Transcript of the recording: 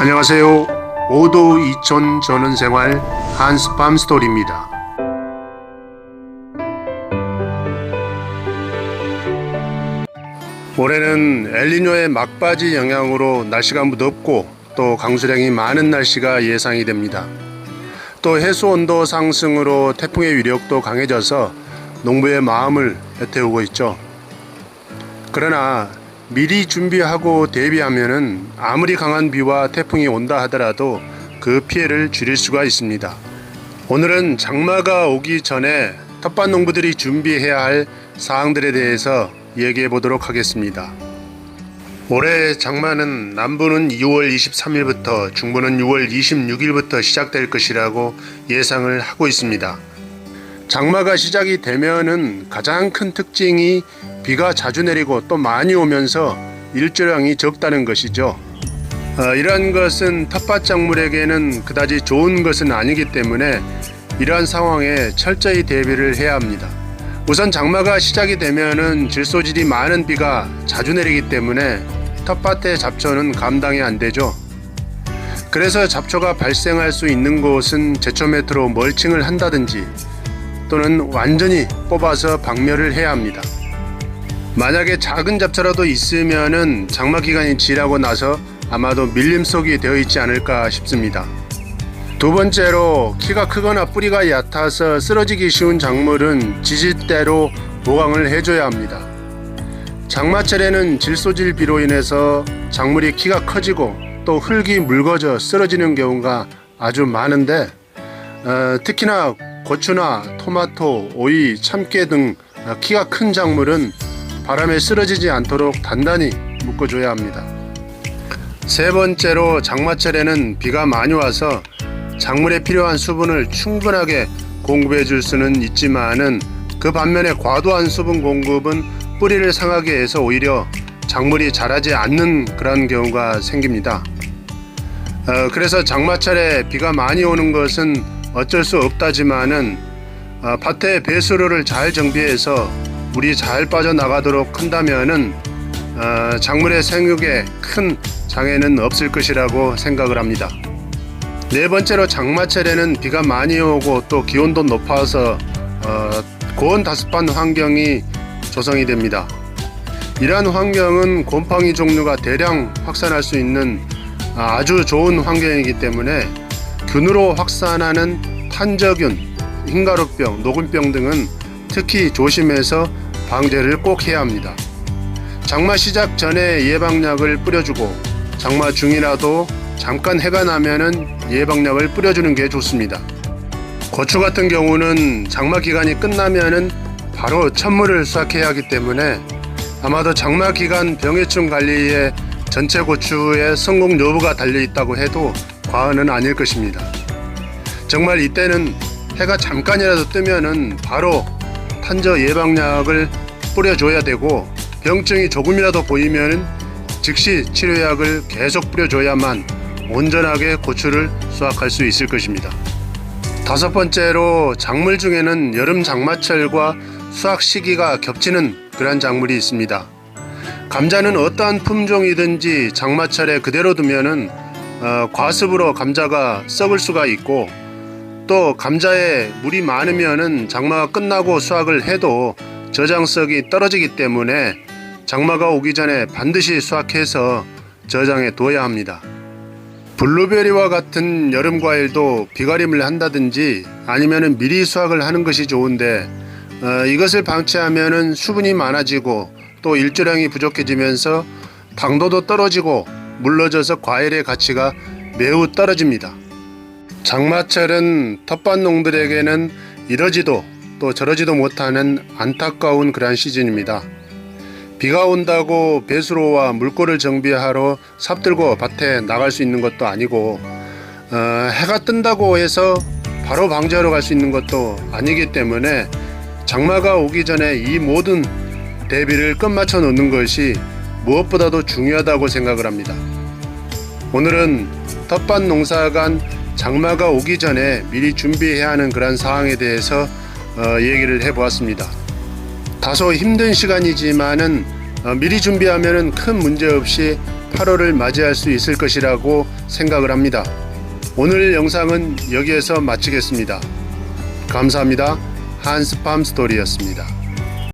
안녕하세요. 오도 이촌 전원생활 한스팜 스토리입니다. 올해는 엘니뇨의 막바지 영향으로 날씨가 무덥고 또 강수량이 많은 날씨가 예상이 됩니다. 또 해수 온도 상승으로 태풍의 위력도 강해져서 농부의 마음을 애태우고 있죠. 그러나 미리 준비하고 대비하면은 아무리 강한 비와 태풍이 온다 하더라도 그 피해를 줄일 수가 있습니다. 오늘은 장마가 오기 전에 텃밭 농부들이 준비해야 할 사항들에 대해서 얘기해 보도록 하겠습니다. 올해 장마는 남부는 2월 23일부터 중부는 6월 26일부터 시작될 것이라고 예상을 하고 있습니다. 장마가 시작이 되면은 가장 큰 특징이 비가 자주 내리고 또 많이 오면서 일조량이 적다는 것이죠. 어, 이러한 것은 텃밭 작물에게는 그다지 좋은 것은 아니기 때문에 이러한 상황에 철저히 대비를 해야 합니다. 우선 장마가 시작이 되면은 질소질이 많은 비가 자주 내리기 때문에 텃밭의 잡초는 감당이 안 되죠. 그래서 잡초가 발생할 수 있는 곳은 제초 매트로 멀칭을 한다든지 또는 완전히 뽑아서 박멸을 해야 합니다. 만약에 작은 잡초라도 있으면은 장마 기간이 지나고 나서 아마도 밀림 속이 되어 있지 않을까 싶습니다. 두 번째로 키가 크거나 뿌리가 얕아서 쓰러지기 쉬운 작물은 지지대로 보강을 해줘야 합니다. 장마철에는 질소질 비로 인해서 작물이 키가 커지고 또 흙이 묽어져 쓰러지는 경우가 아주 많은데 어, 특히나 고추나 토마토, 오이, 참깨 등 어, 키가 큰 작물은 바람에 쓰러지지 않도록 단단히 묶어줘야 합니다. 세 번째로 장마철에는 비가 많이 와서 작물에 필요한 수분을 충분하게 공급해 줄 수는 있지만은 그 반면에 과도한 수분 공급은 뿌리를 상하게 해서 오히려 작물이 자라지 않는 그런 경우가 생깁니다. 어, 그래서 장마철에 비가 많이 오는 것은 어쩔 수 없다지만은 어, 밭에 배수로를 잘 정비해서 물이 잘 빠져나가도록 한다면은 어, 작물의 생육에 큰 장애는 없을 것이라고 생각을 합니다. 네 번째로 장마철에는 비가 많이 오고 또 기온도 높아서 어, 고온 다습한 환경이 조성이 됩니다. 이러한 환경은 곰팡이 종류가 대량 확산할 수 있는 아주 좋은 환경이기 때문에 균으로 확산하는 탄저균, 흰가루병, 녹균병 등은 특히 조심해서 방제를 꼭 해야 합니다. 장마 시작 전에 예방약을 뿌려주고 장마 중이라도 잠깐 해가 나면은 예방약을 뿌려주는 게 좋습니다. 고추 같은 경우는 장마 기간이 끝나면은 바로 천물을 수확해야 하기 때문에 아마도 장마 기간 병해충 관리에 전체 고추의 성공 여부가 달려 있다고 해도 과언은 아닐 것입니다. 정말 이때는 해가 잠깐이라도 뜨면은 바로 탄저 예방약을 뿌려줘야 되고 병증이 조금이라도 보이면은 즉시 치료약을 계속 뿌려줘야만 온전하게 고추를 수확할 수 있을 것입니다. 다섯 번째로 작물 중에는 여름 장마철과 수확 시기가 겹치는 그러한 작물이 있습니다. 감자는 어떠한 품종이든지 장마철에 그대로 두면은 어, 과습으로 감자가 썩을 수가 있고 또 감자에 물이 많으면은 장마가 끝나고 수확을 해도 저장성이 떨어지기 때문에 장마가 오기 전에 반드시 수확해서 저장해 둬야 합니다. 블루베리와 같은 여름 과일도 비가림을 한다든지 아니면은 미리 수확을 하는 것이 좋은데 어, 이것을 방치하면은 수분이 많아지고 또 일조량이 부족해지면서 당도도 떨어지고 물러져서 과일의 가치가 매우 떨어집니다. 장마철은 텃밭 농들에게는 이러지도 또 저러지도 못하는 안타까운 그러한 시즌입니다. 비가 온다고 배수로와 물꼬를 정비하러 삽들고 밭에 나갈 수 있는 것도 아니고 어, 해가 뜬다고 해서 바로 방지하러 갈 수 있는 것도 아니기 때문에 장마가 오기 전에 이 모든 대비를 끝마쳐 놓는 것이 무엇보다도 중요하다고 생각을 합니다. 오늘은 텃밭 농사간 장마가 오기 전에 미리 준비해야 하는 그런 사항에 대해서 어, 얘기를 해보았습니다. 다소 힘든 시간이지만은 어, 미리 준비하면은 큰 문제 없이 8월을 맞이할 수 있을 것이라고 생각을 합니다. 오늘 영상은 여기에서 마치겠습니다. 감사합니다. 한스팜 스토리였습니다.